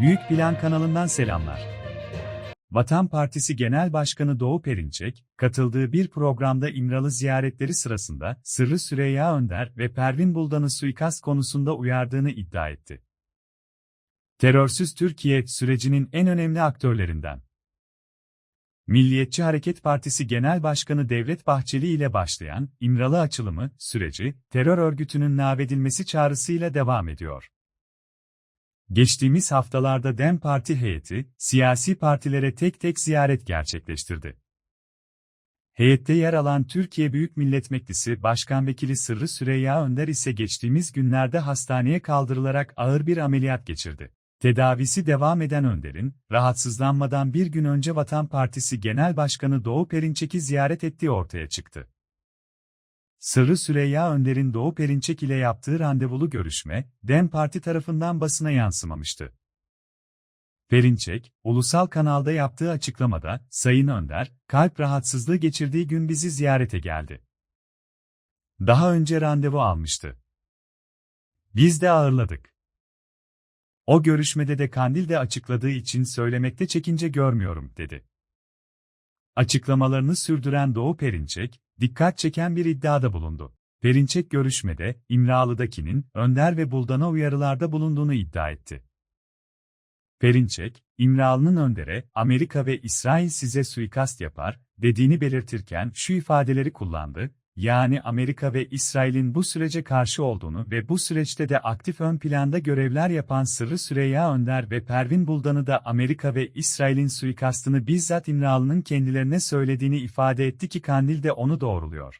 Büyük Plan kanalından selamlar. Vatan Partisi Genel Başkanı Doğu Perinçek, katıldığı bir programda İmralı ziyaretleri sırasında Sırrı Süreyya Önder ve Pervin Buldan'ı suikast konusunda uyardığını iddia etti. Terörsüz Türkiye sürecinin en önemli aktörlerinden. Milliyetçi Hareket Partisi Genel Başkanı Devlet Bahçeli ile başlayan İmralı açılımı süreci terör örgütünün lağvedilmesi çağrısıyla devam ediyor. Geçtiğimiz haftalarda DEM Parti heyeti, siyasi partilere tek tek ziyaret gerçekleştirdi. Heyette yer alan Türkiye Büyük Millet Meclisi Başkan Vekili Sırrı Süreyya Önder ise geçtiğimiz günlerde hastaneye kaldırılarak ağır bir ameliyat geçirdi. Tedavisi devam eden Önder'in, rahatsızlanmadan bir gün önce Vatan Partisi Genel Başkanı Doğu Perinçek'i ziyaret ettiği ortaya çıktı. Sırrı Süreyya Önder'in Doğu Perinçek ile yaptığı randevulu görüşme, DEM Parti tarafından basına yansımamıştı. Perinçek, ulusal kanalda yaptığı açıklamada, Sayın Önder, kalp rahatsızlığı geçirdiği gün bizi ziyarete geldi. Daha önce randevu almıştı. Biz de ağırladık. O görüşmede de Kandil'de açıkladığı için söylemekte çekince görmüyorum, dedi. Açıklamalarını sürdüren Doğu Perinçek, dikkat çeken bir iddiada bulundu. Perinçek görüşmede, İmralı'dakinin, Önder ve Buldan'a uyarılarda bulunduğunu iddia etti. Perinçek, İmralı'nın Önder'e, Amerika ve İsrail size suikast yapar, dediğini belirtirken şu ifadeleri kullandı, yani Amerika ve İsrail'in bu sürece karşı olduğunu ve bu süreçte de aktif ön planda görevler yapan Sırrı Süreyya Önder ve Pervin Buldan'ı da Amerika ve İsrail'in suikastını bizzat İmralı'nın kendilerine söylediğini ifade etti ki Kandil de onu doğruluyor.